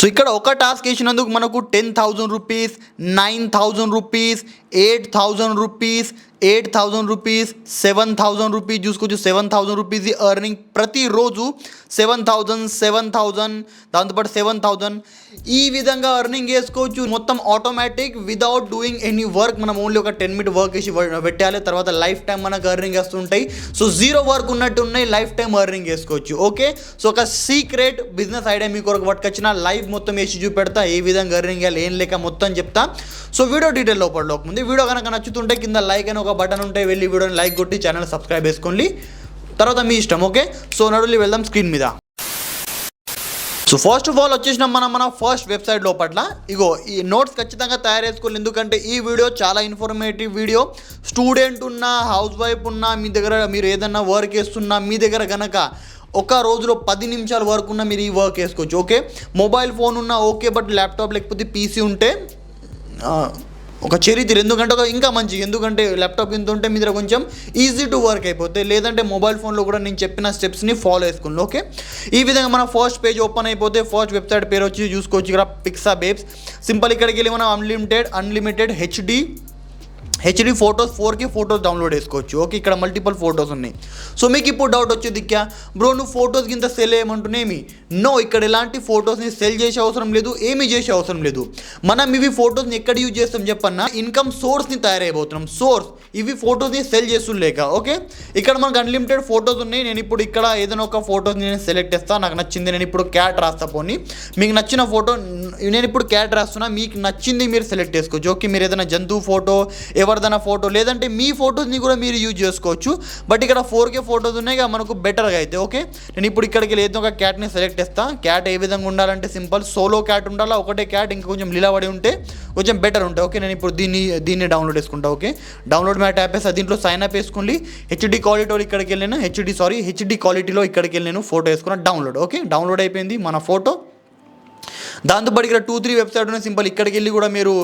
So ఇక్కడ ఒక task వేసినందుకు మనకు ten thousand rupees nine thousand rupees eight thousand rupees eight thousand rupees seven thousand rupees చూసుకోవచ్చు seven thousand rupees earning ప్రతిరోజు seven thousand seven thousand దాంతోపాటు seven thousand ఈ విధంగా ఎర్నింగ్ చేసుకోవచ్చు. మొత్తం automatic without doing any work మనం only ఒక ten minute work వేసి పెట్టాలి. తర్వాత లైఫ్ టైం మనకు ఎర్నింగ్ వస్తుంటాయి సో జీరో వర్క్ ఉన్నట్టు ఉన్నాయి. లైఫ్ టైం ఎర్నింగ్ చేసుకోవచ్చు. ఓకే సో ఒక సీక్రెట్ బిజినెస్ ఐడియా మీ కొరకు పట్టుకొచ్చిన లైవ్ మొత్తం వేసి చూపెడతా. ఏ విధంగా ఎర్నింగ్ చేయాలి? ఏం లేక మొత్తం చెప్తా. సో వీడియో డీటెయిల్ లోపల ముందు వీడియో కనుక నచ్చుతుంటే కింద లైక్ అని ఒక బటన్ ఉంటే వెళ్ళి వీడియోని లైక్ కొట్టి ఛానల్ సబ్స్క్రైబ్ చేసుకోండి. తర్వాత మీ ఇష్టం ఓకే? సో నడులి వెళ్దాం స్క్రీన్ మీద. సో ఫస్ట్ ఆఫ్ ఆల్ వచ్చేసినాం మనం మన ఫస్ట్ వెబ్సైట్ లోపట్ల. ఇగో ఈ నోట్స్ ఖచ్చితంగా తయారు చేసుకోవాలి ఎందుకంటే ఈ వీడియో చాలా ఇన్ఫర్మేటివ్ వీడియో. స్టూడెంట్ ఉన్నా హౌస్ వైఫ్ ఉన్నా మీ దగ్గర మీరు ఏదన్నా వర్క్ చేస్తున్నా మీ దగ్గర గనక ఒక రోజులో పది నిమిషాల వర్క్ ఉన్న మీరు ఈ వర్క్ వేసుకోవచ్చు ఓకే? మొబైల్ ఫోన్ ఉన్నా ఓకే బట్ ల్యాప్టాప్ లేకపోతే పీసీ ఉంటే ఒక చరిత్ర ఎందుకంటే ఒక ఇంకా మంచి ఎందుకంటే ల్యాప్టాప్ ఇంత ఉంటే మీ దగ్గర కొంచెం ఈజీ టు వర్క్ అయిపోతే లేదంటే మొబైల్ ఫోన్లో కూడా నేను చెప్పిన స్టెప్స్ని ఫాలో చేసుకుని ఓకే ఈ విధంగా మన ఫస్ట్ పేజ్ ఓపెన్ అయిపోతే ఫస్ట్ వెబ్సైట్ పేరు వచ్చి చూసుకోవచ్చు ఇక్కడ పిక్సా బేబ్స్ సింపుల్ ఇక్కడికి వెళ్ళి మనం unlimited unlimited HD HD photos ఫోర్కి ఫొటోస్ డౌన్లోడ్ చేసుకోవచ్చు. ఓకే ఇక్కడ మల్టిపుల్ ఫొటోస్ ఉన్నాయి. సో మీకు ఇప్పుడు డౌట్ వచ్చేది క్యా బ్రో నువ్వు ఫొటోస్ కింద సెల్ ఏమంటున్నామీ నో ఇక్కడ ఎలాంటి ఫొటోస్ని సెల్ చేసే అవసరం లేదు ఏమీ చేసే అవసరం లేదు. మనం ఇవి ఫొటోస్ని ఎక్కడ యూజ్ చేస్తాం చెప్పన్నా? ఇన్కమ్ సోర్స్ని తయారైపోతున్నాం. సోర్స్ ఇవి ఫొటోస్ని సెల్ చేస్తుండలేక ఓకే ఇక్కడ మనకు అన్లిమిటెడ్ ఫొటోస్ ఉన్నాయి. నేను ఇప్పుడు ఇక్కడ ఏదైనా ఒక ఫొటోస్ని నేను సెలెక్ట్ చేస్తాను నాకు నచ్చింది నేను ఇప్పుడు క్యాట్ రాస్తా పోనీ. మీకు నచ్చిన ఫోటో నేను ఇప్పుడు క్యాట్ రాస్తున్నా. మీకు నచ్చింది మీరు సెలెక్ట్ చేసుకోవచ్చు. ఓకే మీరు ఏదైనా జంతువు ఫోటో ఎవరిదైనా ఫోటో లేదంటే మీ ఫోటోస్ని కూడా మీరు యూజ్ చేసుకోవచ్చు. బట్ ఇక్కడ ఫోర్ కే ఫోటోస్ ఉన్నాయి మనకు బెటర్గా అయితే ఓకే నేను ఇప్పుడు ఇక్కడికి లేదు ఒక క్యాట్ని సెలెక్ట్ చేస్తాను క్యాట్ ఏ విధంగా ఉండాలంటే సింపుల్ సోలో క్యాట్ ఉండాలా ఒకటే క్యాట్ ఇంకా కొంచెం నిలబడి ఉంటే కొంచెం బెటర్ ఉంటాయి ఓకే నేను ఇప్పుడు దీన్ని దీన్ని డౌన్లోడ్ చేసుకుంటా ఓకే డౌన్లోడ్ మ్యాట్ యాప్ వేస్తా దీంట్లో సైన్ అప్ వేసుకోండి. హెచ్డి క్వాలిటీలో ఇక్కడికి వెళ్ళాను హెచ్డి సారీ హెచ్డి క్వాలిటీలో ఇక్కడికి వెళ్ళాను ఫోటో వేసుకున్నాను డౌన్లోడ్ ఓకే డౌన్లోడ్ అయిపోయింది మన ఫోటో దాంతోపాటు ఇక్కడ టూ త్రీ వెబ్సైట్ ఉన్నాయి. సింపుల్ ఇక్కడికి వెళ్ళి కూడా మీరు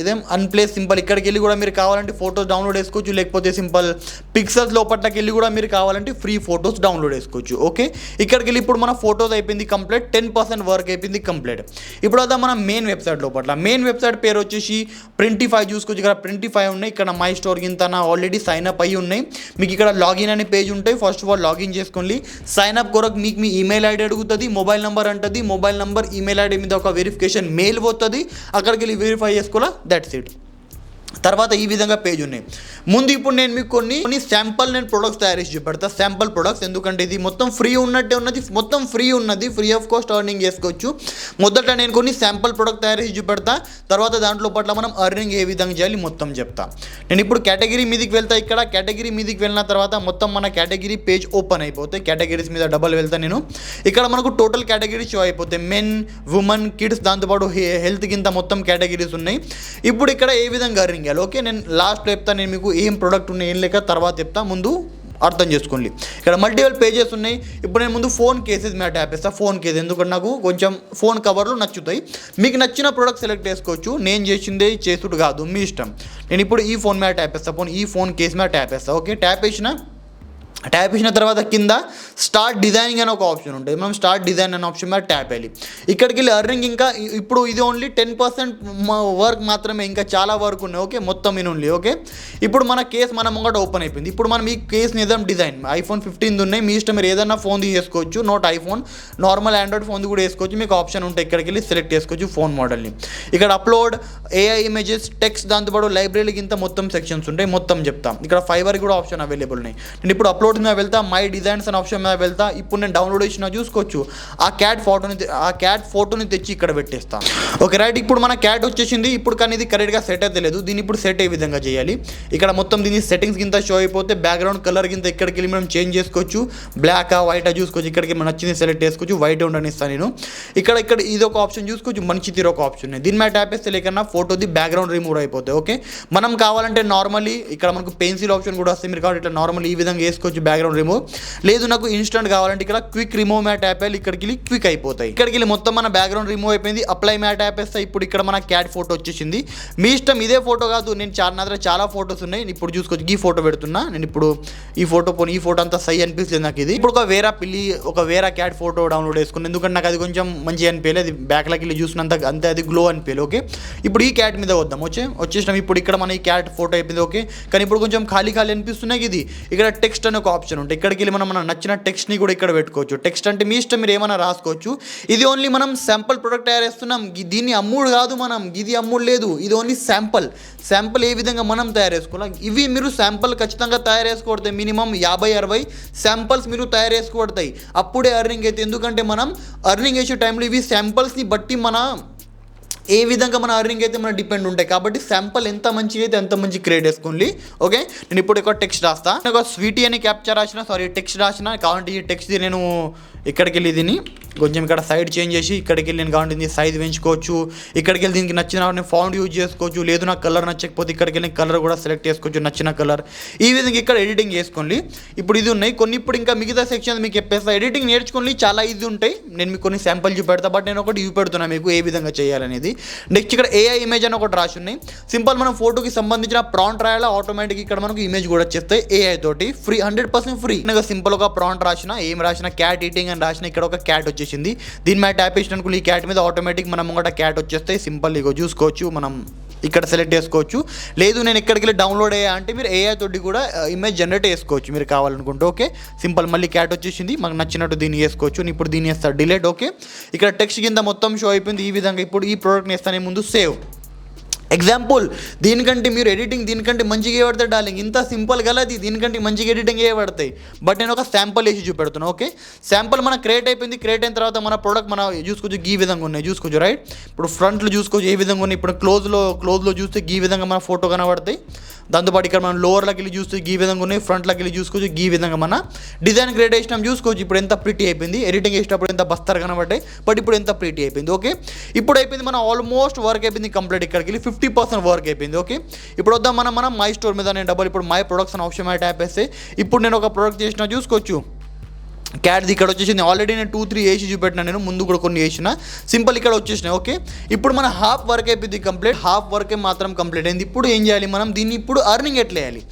ఇదేం అన్ప్లేస్ సింపుల్ ఇక్కడికి వెళ్ళి కూడా మీరు కావాలంటే ఫొటోస్ డౌన్లోడ్ చేసుకోవచ్చు. లేకపోతే సింపుల్ పిక్సెల్స్ లోపట్లకి వెళ్ళి కూడా మీరు కావాలంటే ఫ్రీ ఫొటోస్ డౌన్లోడ్ చేసుకోవచ్చు. ఓకే ఇక్కడికి వెళ్ళి ఇప్పుడు మన ఫొటోస్ అయిపోయింది కంప్లీట్ టెన్ పర్సెంట్ వర్క్ అయిపోయింది కంప్లీట్ ఇప్పుడు అదా మన మెయిన్ వెబ్సైట్ లోపట్ల. మెయిన్ వెబ్సైట్ పేరు వచ్చేసి ప్రింటిఫై చూసుకోవచ్చు. ఇక్కడ ప్రింటిఫై ఉన్నాయి. ఇక్కడ మై స్టోర్ కింద నా ఆల్రెడీ సైన్ అప్ అయ్యి ఉన్నాయి. మీకు ఇక్కడ లాగిన్ అనే పేజ్ ఉంటాయి. ఫస్ట్ ఆఫ్ ఆల్ లాగిన్ చేసుకోండి. సైన్ అప్ కొరకు మీకు మీ ఈమెయిల్ ఐడి అడుగుతుంది. మొబైల్ నెంబర్ అంటుంది. మొబైల్ నెంబర్ ఈమెయిల్ ఐడి మీద ఒక వెరిఫికేషన్ మెయిల్ పోతుంది. అక్కడికి వెళ్ళి వెరిఫై చేసుకోవాలా? దట్స్ ఇట్ తర్వాత ఈ విధంగా పేజ్ ఉన్నాయి. ముందు ఇప్పుడు నేను మీకు కొన్ని కొన్ని శాంపుల్ నేను ప్రొడక్ట్స్ తయారు చేసి చూపెడతా. శాంపుల్ ప్రొడక్ట్స్ ఎందుకంటే ఇది మొత్తం ఫ్రీ ఉన్నట్టే ఉన్నది మొత్తం ఫ్రీ ఉన్నది ఫ్రీ ఆఫ్ కాస్ట్ అర్నింగ్ చేసుకోవచ్చు. మొదట నేను కొన్ని శాంపుల్ ప్రొడక్ట్ తయారు చేసి చూపెడతా. తర్వాత దాంట్లో పట్ల మనం అర్నింగ్ ఏ విధంగా చేయాలి మొత్తం చెప్తా. నేను ఇప్పుడు కేటగిరీ మీదకి వెళ్తా ఇక్కడ. కేటగిరీ మీదకి వెళ్ళిన తర్వాత మొత్తం మన కేటగిరీ పేజ్ ఓపెన్ అయిపోతాయి కేటగిరీస్ మీద డబల్ వెళ్తా నేను. ఇక్కడ మనకు టోటల్ కేటగిరీ షో అయిపోతాయి మెన్ ఉమెన్ కిడ్స్ దాంతోపాటు హెల్త్ కింద మొత్తం కేటగిరీస్ ఉన్నాయి. ఇప్పుడు ఇక్కడ ఏ విధంగా అర్నింగ్ చేయాలి. ఓకే నేను లాస్ట్ చెప్తా నేను మీకు ఏం ప్రోడక్ట్ ఉన్నాయి ఏం లేక తర్వాత చెప్తా. ముందు అర్థం చేసుకోండి. ఇక్కడ మల్టిపుల్ పేజెస్ ఉన్నాయి. ఇప్పుడు నేను ముందు ఫోన్ కేసెస్ మ్యాట్ ట్యాప్ చేస్తాను ఫోన్ కేసు ఎందుకంటే నాకు కొంచెం ఫోన్ కవర్లు నచ్చుతాయి. మీకు నచ్చిన ప్రోడక్ట్ సెలెక్ట్ చేసుకోవచ్చు. నేను చేసిందే చేసుడు కాదు. మీ ఇష్టం. నేను ఇప్పుడు ఈ ఫోన్ మ్యాట్ ట్యాప్ చేస్తాను ఫోన్ ఈ ఫోన్ కేసు మ్యాట్ ట్యాప్ చేస్తాను ఓకే ట్యాప్ వేసిన ట్యాప్ ఇచ్చిన తర్వాత కింద స్టార్ట్ డిజైనింగ్ అనే ఒక ఆప్షన్ ఉంటుంది. మనం స్టార్ట్ డిజైన్ అనే ఆప్షన్ మీద ట్యాప్ వెళ్ళి ఇక్కడికి వెళ్ళి అర్నింగ్ ఇంకా ఇప్పుడు ఇది ఓన్లీ టెన్ పర్సెంట్ వర్క్ మాత్రమే ఇంకా చాలా వర్క్ ఉన్నాయి. ఓకే మొత్తం ఇన్ ఓన్లీ ఓకే ఇప్పుడు మన కేస్ మన ముంగట ఓపెన్ అయిపోయింది. ఇప్పుడు మనం ఈ కేస్ నిజం డిజైన్ ఐఫోన్ ఫిఫ్టీన్ ఉన్నాయి. మీ ఇష్టం మీరు ఏదైనా ఫోన్ తీసుకోవచ్చు note iPhone normal Android phone కూడా వేసుకోవచ్చు. మీకు ఆప్షన్ ఉంటే ఇక్కడికి వెళ్ళి సెలెక్ట్ చేసుకోవచ్చు ఫోన్ మోడల్ని ఇక్కడ అప్లోడ్ ఏఐ ఇమేజెస్ టెక్స్ట్ దాంతోపాటు లైబ్రరీకి ఇంత మొత్తం సెక్షన్స్ ఉంటాయి. మొత్తం చెప్తాం. ఇక్కడ ఫైబర్ కూడా ఆప్షన్ అవైలబుల్ ఉన్నాయి. నేను ఇప్పుడు అప్లోడ్ మీద వెళ్తా మై డిజైన్స్ అనే ఆప్షన్ మీద వెళ్తా ఇప్పుడు నేను డౌన్లోడ్ చేసిన చూసుకోవచ్చు. ఆ క్యాట్ ఫోటోని ఆ క్యాట్ ఫోటోని తెచ్చి ఇక్కడ పెట్టేస్తా. ఓకే రైట్ ఇప్పుడు మన క్యాట్ వచ్చేసింది ఇప్పుడు కానీ ఇది కరెక్ట్గా సెట్ అయితే లేదు దీన్ని ఇప్పుడు సెట్ ఏ విధంగా చేయాలి? ఇక్కడ మొత్తం దీని సెట్టింగ్స్ కింద షో అయిపోతే బ్యాక్గ్రౌండ్ కలర్ కింద ఇక్కడికి వెళ్ళి మనం చేంజ్ చేసుకోవచ్చు. బ్లాక్ వైట్ చూసుకోవచ్చు ఇక్కడికి మనం నచ్చింది సెలెక్ట్ చేసుకోవచ్చు వైట్ ఉండనిస్తాను నేను. ఇక్కడ ఇక్కడ ఇది ఒక ఆప్షన్ చూసుకోవచ్చు మంచి తీరు ఒక ఆప్షన్ ఉంది దీని మీద ట్యాప్ వేస్తే లేకన్నా ఫోటోది బ్యాక్గ్రౌండ్ రిమూవ్ అయిపోతాయి ఓకే మనం కావాలంటే నార్మల్లీ ఇక్కడ మనకు పెన్సిల్ ఆప్షన్ కూడా వస్తే మీరు కాబట్టి ఇట్లా నార్మల్ ఈ విధంగా వేసుకోవచ్చు. వెళ్ళి బ్యాక్గ్రౌండ్ రిమూవ్ లేదు నాకు ఇన్స్టెంట్ కావాలంటే ఇక్కడ క్విక్ రిమూవ్ మ్యాట్ యాప్ వెళ్ళి ఇక్కడికి వెళ్ళి క్విక్ అయిపోతాయి. ఇక్కడికి వెళ్ళి మొత్తం మన బ్యాక్గ్రౌండ్ రిమూవ్ అయిపోయింది. అప్లై మ్యాట్ యాప్ వేస్తే ఇప్పుడు ఇక్కడ మన క్యాట్ ఫోటో వచ్చేసింది. మీ ఇష్టం ఇదే ఫోటో కాదు. నేను చాలా నా దగ్గర చాలా ఫోటోస్ ఉన్నాయి. ఇప్పుడు చూసుకోవచ్చు. ఈ ఫోటో పెడుతున్నా. నేను ఇప్పుడు ఈ ఫోటో పోనీ ఈ ఫోటో అంతా సై అనిపిస్తుంది నాకు ఇది. ఇప్పుడు ఒక వేరే పిల్లి ఒక వేరే క్యాట్ ఫోటో డౌన్లోడ్ చేసుకున్నాను ఎందుకంటే నాకు అది కొంచెం మంచిగా అనిపించలేదు. అది బ్యాక్లోకి వెళ్ళి చూసినంత అంతే అది గ్లో అనిపించలేదు. ఓకే ఇప్పుడు ఈ క్యాట్ మీద వద్దాం. వచ్చే వచ్చేసినాం. ఇప్పుడు ఇక్కడ మన ఈ క్యాట్ ఫోటో అయిపోయింది. ఓకే కానీ ఇప్పుడు కొంచెం ఖాళీ ఖాళీ అనిపిస్తున్నాయి. ఇది ఇక్కడ టెక్స్ట్ అని ఒక ఆప్షన్ ఉంటుంది ఇక్కడికి వెళ్ళి మనం మన నచ్చిన టెక్స్ట్ని కూడా ఇక్కడ పెట్టుకోవచ్చు. టెక్స్ట్ అంటే మీ ఇష్టం మీరు ఏమైనా రాసుకోవచ్చు. ఇది ఓన్లీ మనం శాంపుల్ ప్రొడక్ట్ తయారు చేస్తున్నాం. దీన్ని అమ్ముడు కాదు మనం. ఇది అమ్ముడు లేదు. ఇది ఓన్లీ శాంపుల్ శాంపుల్ ఏ విధంగా మనం తయారు చేసుకోవాలి? ఇవి మీరు శాంపుల్ ఖచ్చితంగా తయారు చేసుకోబడతాయి. మినిమం యాభై అరవై శాంపుల్స్ మీరు తయారు చేసుకోబడతాయి. అప్పుడే అర్నింగ్ అయితే ఎందుకంటే మనం అర్నింగ్ చేసే టైంలో ఇవి శాంపుల్స్ని బట్టి మన ఏ విధంగా మన అర్నింగ్ అయితే మన డిపెండ్ ఉంటాయి. కాబట్టి శాంపుల్ ఎంత మంచిగా అయితే ఎంత మంచి క్రియేట్ చేసుకోండి ఓకే నేను ఇప్పుడు ఒక టెక్స్ట్ రాస్తా. నేను ఒక స్వీటీ అని క్యాప్చర్ రాసిన సారీ టెక్స్ట్ రాసిన కావాలంటే ఈ టెక్స్ట్ నేను ఇక్కడికి వెళ్ళి దీన్ని కొంచెం ఇక్కడ సైడ్ చేంజ్ చేసి ఇక్కడికి వెళ్ళి నేను కావాలంటే సైజ్ పెంచుకోవచ్చు. ఇక్కడికి వెళ్ళి దీనికి నచ్చిన ఫౌండ్ యూజ్ చేసుకోవచ్చు. లేదు నాకు కలర్ నచ్చకపోతే ఇక్కడికి వెళ్ళి కలర్ కూడా సెలెక్ట్ చేసుకోవచ్చు. నచ్చిన కలర్ ఈ విధంగా ఇక్కడ ఎడిటింగ్ చేసుకోండి. ఇప్పుడు ఇది ఉన్నాయి. కొన్ని ఇప్పుడు ఇంకా మిగతా సెక్షన్ మీకు చెప్పేస్తా. ఎడిటింగ్ నేర్చుకోండి. చాలా ఈజీ ఉంటాయి. నేను మీకు కొన్ని శాంపుల్ చూపెడతా. బట్ నేను ఒకటి చూపెడుతున్నా మీకు ఏ విధంగా చేయాలనేది. నెక్స్ట్ ఇక్కడ ఏఐ ఇమేజ్ అని ఒకటి రాసి ఉన్నాయి. సింపుల్ మనం ఫోటోకి సంబంధించిన ప్రాంట్ రాయాలా? ఆటోమేటిక్ ఇక్కడ మనకు ఇమేజ్ కూడా వచ్చేస్తాయి. ఏఐ తోటి. ఫ్రీ హండ్రెడ్ పర్సెంట్ ఫ్రీ సింపుల్గా సింపుల్ ఒక ప్రాంట్ రాసిన ఏం రాసిన క్యాట్ ఈటింగ్ నేను రాసిన ఇక్కడ ఒక క్యాట్ వచ్చేసింది. దీని మీద ట్యాప్ చేసినప్పుడు ఈ క్యాట్ మీద ఆటోమేటిక్ మనం కూడా క్యాట్ వచ్చేస్తే సింపుల్ ఇగో చూసుకోవచ్చు మనం ఇక్కడ సెలెక్ట్ చేసుకోవచ్చు. లేదు నేను ఇక్కడికి వెళ్ళి డౌన్లోడ్ అయ్యా అంటే మీరు ఏఐ తోటి కూడా ఇమేజ్ జనరేట్ చేసుకోవచ్చు మీరు కావాలనుకుంటే ఓకే సింపుల్ మళ్ళీ క్యాట్ వచ్చేసింది మాకు నచ్చినట్టు దీన్ని చేసుకోవచ్చు. నేను ఇప్పుడు దీన్ని వేస్తాను డిలేట్ ఓకే ఇక్కడ టెక్స్ట్ కింద మొత్తం షో అయిపోయింది. ఈ విధంగా ఇప్పుడు ఈ ప్రోడక్ట్ని వేస్తానే ముందు సేవ్ ఎగ్జాంపుల్ దీనికంటే మీరు ఎడిటింగ్ దీనికంటే మంచిగా చేయబడతాయి డార్లింగ్ ఇంత సింపుల్ గలది దీనికంటే మంచిగా ఎడిటింగ్ చేయబడతాయి. బట్ నేను ఒక శాంపుల్ వేసి చూపెడుతున్నాను ఓకే శాంపుల్ మన క్రియేట్ అయిపోయింది క్రియేట్ అయిన తర్వాత మన ప్రోడక్ట్ మన చూసుకోవచ్చు ఈ విధంగా ఉన్నాయి చూసుకోవచ్చు రైట్ ఇప్పుడు ఫ్రంట్లో చూసుకోవచ్చు ఏ విధంగా ఉన్నాయి ఇప్పుడు క్లోజ్లో క్లోజ్లో చూస్తే ఈ విధంగా మన ఫోటో కనబడతాయి. దాంతోపాటు ఇక్కడ మనం లోవర్లోకి వెళ్ళి చూస్తే ఈ విధంగా ఉన్నాయి ఫ్రంట్లోకి వెళ్ళి చూసుకోవచ్చు ఈ విధంగా మన డిజైన్ క్రియేట్ చేసినాం చూసుకోవచ్చు ఇప్పుడు ఎంత ప్రిటీ అయిపోయింది ఎడిటింగ్ చేసేటప్పుడు ఎంత బస్తారు కనబడ్డాయి బట్ ఇప్పుడు ఎంత ప్రిటీ అయిపోయింది ఓకే ఇప్పుడు అయిపోయింది మన ఆల్మోస్ట్ వర్క్ అయిపోయింది కంప్లీట్ ఇక్కడికి వెళ్ళి ఫిఫ్టీ పర్సెంట్ వర్క్ అయిపోయింది ఓకే? ఇప్పుడు వద్దాం మనం మనం మై స్టోర్ మీద నేను డబల్ ఇప్పుడు మై ప్రొడక్ట్స్ అని ఆప్షన్ మీద ట్యాప్ వేస్తే ఇప్పుడు నేను ఒక ప్రొడక్ట్ చేసిన చూసుకోవచ్చు. క్యాట్ది ఇక్కడ వచ్చేసింది. ఆల్రెడీ నేను టూ త్రీ ఏసీ చూపెట్టినా నేను ముందు కూడా కొన్ని వేసిన. సింపుల్ ఇక్కడ వచ్చేసినాయి ఓకే? ఇప్పుడు మన హాఫ్ వర్క్ అయిపోయింది కంప్లీట్ హాఫ్ వర్కే మాత్రం కంప్లీట్ అయింది. ఇప్పుడు ఏం చేయాలి మనం? దీన్ని ఇప్పుడు అర్నింగ్ ఎట్లా వేయాలి?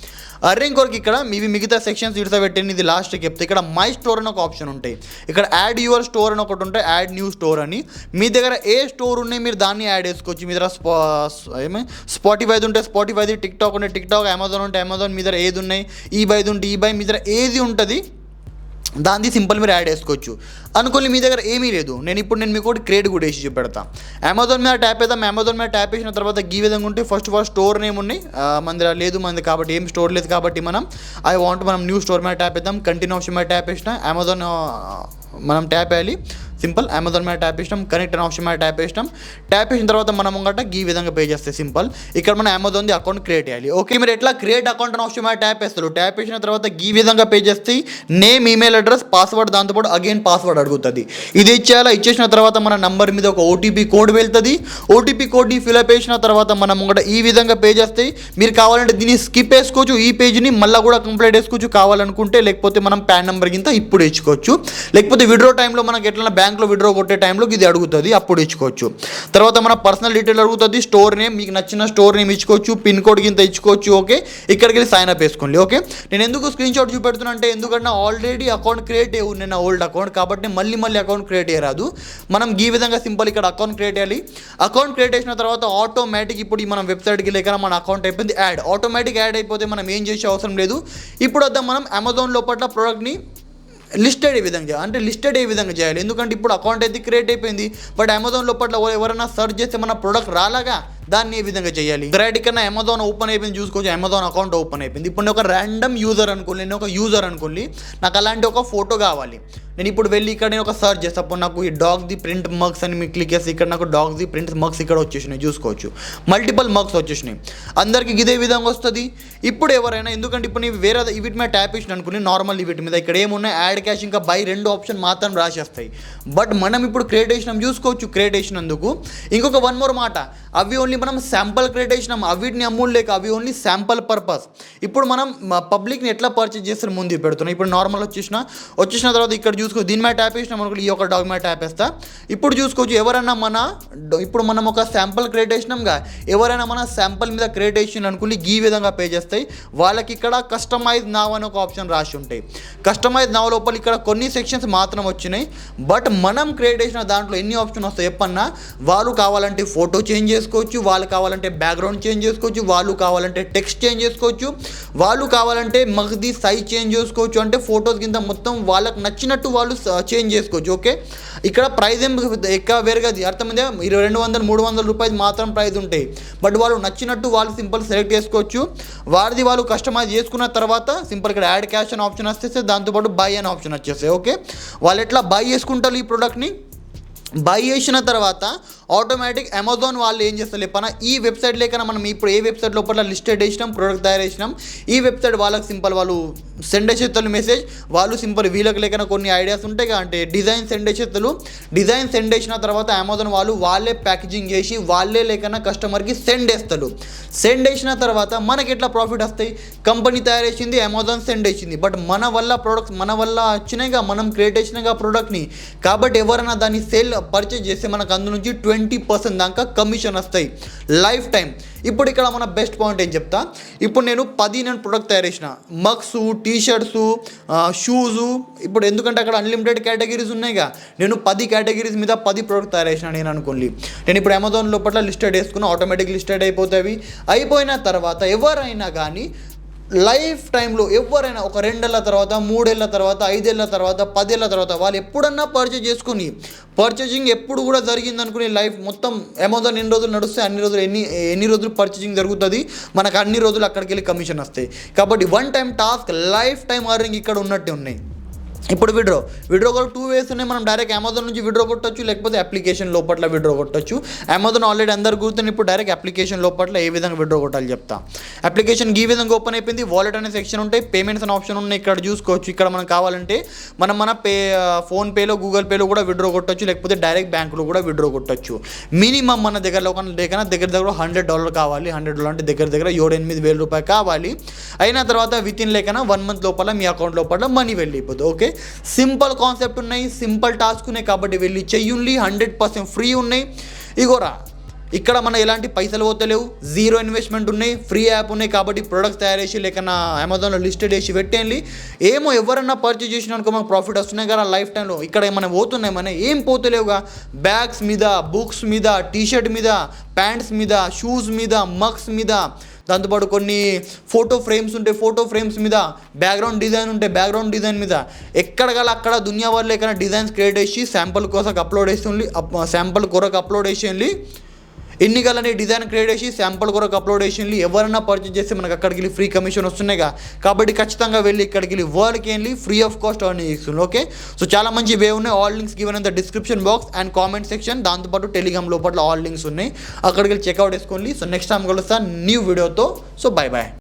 అర్నింగ్ కొరకు ఇక్కడ? మీవి మిగతా సెక్షన్స్ ఇడతా ఇది లాస్ట్కి చెప్తే ఇక్కడ మై స్టోర్ అని ఒక ఆప్షన్ ఉంటాయి. ఇక్కడ యాడ్ యువర్ స్టోర్ అని ఒకటి ఉంటాయి. యాడ్ న్యూ స్టోర్ అని. మీ దగ్గర ఏ స్టోర్ ఉన్నాయి మీరు దాన్ని యాడ్ చేసుకోవచ్చు. మీ దగ్గర స్పా ఏమే? స్పాటిఫైది ఉంటే స్పాటిఫైది టిక్ టాక్ ఉంటే టిక్ టాక్ అమెజాన్ ఉంటే అమెజాన్ మీ దగ్గర ఏది ఉన్నాయి? ఈ బైది ఉంటే ఈ బై మీ దగ్గర ఏది ఉంటుంది? దాన్ని సింపుల్ మీరు యాడ్ చేసుకోవచ్చు. అనుకోని మీ దగ్గర ఏమీ లేదు. నేను ఇప్పుడు నేను మీకు ఒకటి క్రియేట్ కూడా వేసి చూపెడతా. అమెజాన్ మీద ట్యాప్ వేద్దాం అమెజాన్ మీద ట్యాప్ వేసిన తర్వాత ఈ విధంగా ఉంటే first of all store name ఉన్నాయి మంది లేదు మంది కాబట్టి ఏం స్టోర్ లేదు కాబట్టి మనం ఐ వాంట్ మనం న్యూ స్టోర్ మీద ట్యాప్ వేద్దాం కంటిన్యూ ఆప్షన్ మీద ట్యాప్ వేసిన అమెజాన్ మనం ట్యాప్ వేయాలి సింపుల్. అమెజాన్ మీద ట్యాప్ చేసినాం కనెక్ట్ అనే ఆప్షన్ మీద ట్యాప్ చేసినాం. ట్యాప్ చేసిన తర్వాత మనం ముంగట ఈ విధంగా పే చేస్తే సింపుల్. ఇక్కడ మనం అమెజాన్ది అకౌంట్ క్రియేట్ చేయాలి. ఓకే మీరు ఎట్లా క్రియేట్ అకౌంట్ అనే ఆప్షన్ మీద ట్యాప్ చేస్తారు? ట్యాప్ చేసిన తర్వాత ఈ విధంగా పే చేస్తే నేమ్ ఈమెయిల్ అడ్రస్ పాస్వర్డ్ దాంతోపాటు అగైన్ పాస్వర్డ్ అడుగుతుంది. ఇది ఇచ్చేయాలా? ఇచ్చేసిన తర్వాత మన నంబర్ మీద ఒక ఓటీపీ కోడ్ వెళ్తుంది. ఓటీపీ కోడ్ని ఫిల్అప్ చేసిన తర్వాత మనం ముంగట ఈ విధంగా పే చేస్తే మీరు కావాలంటే దీన్ని స్కిప్ వేసుకోవచ్చు. ఈ పేజ్ని మళ్ళీ కూడా కంప్లీట్ వేసుకోవచ్చు. కావాలనుకుంటే లేకపోతే మనం ప్యాన్ నెంబర్ కింద ఇప్పుడు ఇచ్చుకోవచ్చు. లేకపోతే విడ్రో టైంలో మనకి ఎట్లా బ్యాంక్లో విడ్రో కొట్టే టైంలో ఇది అడుగుతుంది అప్పుడు ఇచ్చుకోవచ్చు. తర్వాత మన పర్సనల్ డీటెయిల్ అడుగుతుంది స్టోర్ నేమ్ మీకు నచ్చిన స్టోర్ నేమ్ ఇచ్చుకోవచ్చు పిన్ కోడ్ కింద ఇచ్చుకోవచ్చు ఓకే? ఇక్కడికి వెళ్ళి సైన్ అప్ వేసుకోండి ఓకే? నేను ఎందుకు స్క్రీన్ షాట్ చూపెడుతున్నా అంటే ఎందుకంటే ఆల్రెడీ అకౌంట్ క్రియేట్ అయ్యి నేను నా ఓల్డ్ అకౌంట్ కాబట్టి మళ్ళీ మళ్ళీ అకౌంట్ క్రియేట్ చేయరాదు మనం ఈ విధంగా సింపుల్ ఇక్కడ అకౌంట్ క్రియేట్ చేయాలి. అకౌంట్ క్రియేట్ చేసిన తర్వాత ఆటోమేటిక్ ఇప్పుడు మనం వెబ్సైట్కి లేక మన అకౌంట్ అయిపోయింది యాడ్ ఆటోమేటిక్ యాడ్ అయిపోతే మనం ఏం చేసే అవసరం లేదు. ఇప్పుడు వద్దాం మనం అమెజాన్ లోపల ప్రోడక్ట్ని లిస్టెడ్ ఏ విధంగా చేయాలి? అంటే లిస్టెడ్ ఏ విధంగా చేయాలి? ఎందుకంటే ఇప్పుడు అకౌంట్ అయితే క్రియేట్ అయిపోయింది. బట్ అమెజాన్ లోపల ఎవరైనా సర్చ్ చేస్తే మన ప్రోడక్ట్ రాలాగా? దాన్ని ఏ విధంగా చేయాలి? రైట్ కన్నా అమెజాన్ ఓపెన్ అయిపోయింది చూసుకోవచ్చు. అమెజాన్ అకౌంట్ ఓపెన్ అయిపోయింది. ఇప్పుడు నేను ఒక ర్యాండమ్ యూజర్ అనుకోండి నేను ఒక యూజర్ అనుకోండి నాకు అలాంటి ఒక ఫోటో కావాలి. నేను ఇప్పుడు వెళ్ళి ఇక్కడ నేను ఒక సర్చ్ చేస్తే. అప్పుడు నాకు ఈ డాగ్ ది ప్రింట్ మగ్స్ అని మీకు క్లిక్ చేసి ఇక్కడ నాకు డాగ్ ది ప్రింట్ మగ్స్ ఇక్కడ వచ్చేసినాయి చూసుకోవచ్చు. మల్టిపల్ మగ్స్ వచ్చేసినాయి. అందరికి ఇదే విధంగా వస్తుంది. ఇప్పుడు ఎవరైనా ఎందుకంటే ఇప్పుడు నేను వేరే ఇవిటి మీద ట్యాప్ ఇచ్చిన అనుకుని నార్మల్ ఇవిటి మీద. ఇక్కడ ఏమున్నాయి? యాడ్ క్యాష్ ఇంకా బై రెండు ఆప్షన్ మాత్రం రాసేస్తాయి. బట్ మనం ఇప్పుడు క్రియేట్ చేసినాం చూసుకోవచ్చు. క్రియేట్ చేసినందుకు ఇంకొక వన్ మోర్ మాట. అవి ఓన్లీ మనం శాంపుల్ క్రియేట్ చేసినాం అవిటిని అమ్ముడు లేక అవి ఓన్లీ శాంపుల్ పర్పస్ ఇప్పుడు మనం పబ్లిక్ని ఎట్లా పర్చేజ్ చేస్తారు ముందు పెడుతున్నాం. ఇప్పుడు నార్మల్ వచ్చేసిన వచ్చేసిన తర్వాత ఇక్కడ చూసుకో దీని మీద ట్యాప్ వేసినాం అనుకో ఈ యొక్క డాగ్ మీద ట్యాప్ వేస్తా. ఇప్పుడు చూసుకోవచ్చు ఎవరైనా మన ఇప్పుడు మనం ఒక శాంపుల్ క్రియేట్ చేసినాంగా ఎవరైనా మన శాంపుల్ మీద క్రియేట్ చేసిన అనుకుని ఈ విధంగా పే చేస్తాయి. వాళ్ళకి ఇక్కడ కస్టమైజ్ నావ్ అని ఒక ఆప్షన్ రాసి ఉంటాయి. కస్టమైజ్ నావ్ లోపల ఇక్కడ కొన్ని సెక్షన్స్ మాత్రం వచ్చినాయి. బట్ మనం క్రియేట్ చేసిన దాంట్లో ఎన్ని ఆప్షన్ వస్తాయి చెప్పన్నా? వాళ్ళు కావాలంటే ఫోటో చేంజ్ చేసుకోవచ్చు వాళ్ళు కావాలంటే బ్యాక్గ్రౌండ్ చేంజ్ చేసుకోవచ్చు వాళ్ళు కావాలంటే టెక్స్ట్ చేంజ్ చేసుకోవచ్చు వాళ్ళు కావాలంటే మగ్ది సైజ్ చేంజ్ చేసుకోవచ్చు. అంటే ఫొటోస్ కింద మొత్తం వాళ్ళకి నచ్చినట్టు వాళ్ళు చేంజ్ చేసుకోవచ్చు ఓకే ఇక్కడ ప్రైజ్ ఏం ఎక్కువ వేరుగా అర్థమైందే? ఇరవై రెండు వందలు మూడు వందల రూపాయలు మాత్రం ప్రైజ్ ఉంటాయి. బట్ వాళ్ళు నచ్చినట్టు వాళ్ళు సింపుల్ సెలెక్ట్ చేసుకోవచ్చు. వారిది వాళ్ళు కస్టమైజ్ చేసుకున్న తర్వాత సింపుల్ ఇక్కడ యాడ్ క్యాష్ అని ఆప్షన్ వస్తే దాంతోపాటు బై అనే ఆప్షన్ వచ్చేస్తాయి ఓకే వాళ్ళు ఎట్లా బై చేసుకుంటారు ఈ ప్రోడక్ట్ని బై చేసిన తర్వాత ఆటోమేటిక్ అమెజాన్ వాళ్ళు ఏం చేస్తారు లేపన ఈ వెబ్సైట్ లేకన్నా మనం ఇప్పుడు ఏ వెబ్సైట్ లోపల లిస్టెడ్ చేసినాం ప్రోడక్ట్ తయారు చేసినాం? ఈ వెబ్సైట్ వాళ్ళకి సింపుల్ వాళ్ళు సెండ్ చేసేస్తారు మెసేజ్ వాళ్ళు సింపుల్ వీళ్ళకి లేకన్నా కొన్ని ఐడియాస్ ఉంటాయి అంటే డిజైన్ సెండ్ చేసేస్తారు డిజైన్ సెండ్ చేసిన తర్వాత అమెజాన్ వాళ్ళు వాళ్ళే ప్యాకేజింగ్ చేసి వాళ్ళే లేకన్నా కస్టమర్కి సెండ్ చేస్తారు. సెండ్ చేసిన తర్వాత మనకి ఎట్లా ప్రాఫిట్ వస్తాయి? కంపెనీ తయారు చేసింది అమెజాన్ సెండ్ చేసింది. బట్ మన వల్ల ప్రోడక్ట్స్ మన వల్ల వచ్చినాయిగా మనం క్రియేట్ చేసినాగా ప్రోడక్ట్ని కాబట్టి ఎవరైనా దాన్ని సేల్ పర్చేజ్ చేస్తే మనకు అందు నుంచి ట్వంటీ ట్వంటీ పర్సెంట్ దాకా కమిషన్ వస్తాయి. లైఫ్ టైం ఇప్పుడు ఇక్కడ మన బెస్ట్ పాయింట్ ఏం చెప్తా? ఇప్పుడు నేను పది నేను ప్రొడక్ట్ తయారు చేసిన. మగ్స్ టీ షర్ట్స్ షూజు ఇప్పుడు ఎందుకంటే అక్కడ అన్లిమిటెడ్ కేటగిరీస్ ఉన్నాయిగా. నేను పది కేటగిరీస్ మీద పది ప్రోడక్ట్ తయారు చేసిన నేను అనుకోండి. నేను ఇప్పుడు అమెజాన్ లోపల లిస్టెడ్ వేసుకున్నా ఆటోమేటిక్ లిస్టెడ్ అయిపోతాయి అయిపోయిన తర్వాత ఎవరైనా కానీ లైఫ్ టైంలో ఎవరైనా ఒక రెండేళ్ళ తర్వాత మూడేళ్ళ తర్వాత ఐదేళ్ళ తర్వాత పదేళ్ళ తర్వాత వాళ్ళు ఎప్పుడన్నా పర్చేజ్ చేసుకుని పర్చేజింగ్ ఎప్పుడు కూడా జరిగింది అనుకుని లైఫ్ మొత్తం అమెజాన్ ఎన్ని రోజులు నడుస్తే అన్ని రోజులు ఎన్ని ఎన్ని రోజులు పర్చేజింగ్ జరుగుతుంది మనకు అన్ని రోజులు అక్కడికి వెళ్ళి కమిషన్ వస్తాయి. కాబట్టి one time task life time earning ఇక్కడ ఉన్నట్టే ఉన్నాయి. ఇప్పుడు విడ్రో విడ్రో కూడా టూ వేస్ ఉన్నాయి. మనం డైరెక్ట్ అమెజాన్ నుంచి విడ్రో కొట్టచ్చు లేకపోతే అప్లికేషన్ లోపల విడ్రో కొట్టొచ్చు. అమెజాన్ ఆల్రెడీ అందరు గుర్తుంది ఇప్పుడు డైరెక్ట్ అప్లికేషన్ లోపల ఏ విధంగా విడ్రో కొట్టాలి చెప్తా. అప్లికేషన్ ఈ విధంగా ఓపెన్ అయిపోయింది. వాలెట్ అనే సెక్షన్ ఉంటాయి. పేమెంట్స్ అనే ఆప్షన్ ఉన్నాయి. ఇక్కడ చూసుకోవచ్చు. ఇక్కడ మనం కావాలంటే మనం మన పే ఫోన్పేలో గూగుల్ పేలో కూడా విడ్రో కొట్టొచ్చు. లేకపోతే డైరెక్ట్ బ్యాంకులో కూడా విడ్రో కొట్టచ్చు. మినిమం మన దగ్గర ఒక దగ్గర దగ్గర దగ్గర హండ్రెడ్ డాలర్ కావాలి. హండ్రెడ్ డాలర్ అంటే దగ్గర దగ్గర ఏడు ఎనిమిది వేల రూపాయలు కావాలి. అయిన తర్వాత విత్ ఇన్ లేకన్నా వన్ మంత్ లోపల మీ అకౌంట్ లోపల మనీ వెళ్ళిపోతుంది. ఓకే సింపుల్ కాన్సెప్ట్ ఉన్నాయి సింపుల్ టాస్క్ ఉన్నాయి కాబట్టి వెళ్ళి చెయ్యుండి హండ్రెడ్ పర్సెంట్ ఫ్రీ ఉన్నాయి. ఇగోరా ఇక్కడ మన ఎలాంటి పైసలు పోతలేవు జీరో ఇన్వెస్ట్మెంట్ ఉన్నాయి ఫ్రీ యాప్ ఉన్నాయి కాబట్టి ప్రొడక్ట్స్ తయారు చేసి లేకన్నా అమెజాన్లో లిస్టెడ్ చేసి పెట్టేయండి. ఏమో ఎవరన్నా పర్చేజ్ చేసిన మనకు ప్రాఫిట్ వస్తున్నాయి కదా లైఫ్ టైంలో ఇక్కడ ఏమైనా పోతున్నాయి మన ఏం పోతలేవుగా? బ్యాగ్స్ మీద బుక్స్ మీద టీషర్ట్ మీద ప్యాంట్స్ మీద షూస్ మీద మగ్స్ మీద దాంతోపాటు కొన్ని ఫోటో ఫ్రేమ్స్ ఉంటే ఫోటో ఫ్రేమ్స్ మీద బ్యాక్గ్రౌండ్ డిజైన్ ఉంటే బ్యాక్గ్రౌండ్ డిజైన్ మీద ఎక్కడ గల అక్కడ దునియా వాళ్ళు ఎక్కడ డిజైన్స్ క్రియేట్ చేసి శాంపుల్ కోసం అప్లోడ్ చేస్తుంది శాంపుల్ కొరకు అప్లోడ్ చేసేయండి ఎన్ని డిజైన్ క్రియేట్ చేసి శాంపుల్ కొరకు అప్లోడ్ చేసి ఎవరైనా పర్చేజ్ చేస్తే మనకు అక్కడికి వెళ్ళి ఫ్రీ కమిషన్ వస్తున్నాయిగా కాబట్టి ఖచ్చితంగా వెళ్ళి ఇక్కడికి వెళ్ళి వరల్డ్కి వెళ్ళి ఫ్రీ ఆఫ్ కాస్ట్ అర్నింగ్ చేస్తుంది ఓకే? సో చాలా మంచి వే ఉన్నాయి. All links given in the description box and comment section దాంతోపాటు టెలిగ్రామ్ లోపల ఆల్ లింక్స్ ఉన్నాయి. అక్కడికి వెళ్ళి చెక్అవుట్ చేసుకోండి సో నెక్స్ట్ టైం కలుస్తా. న్యూ వీడియోతో సో బాయ్ బాయ్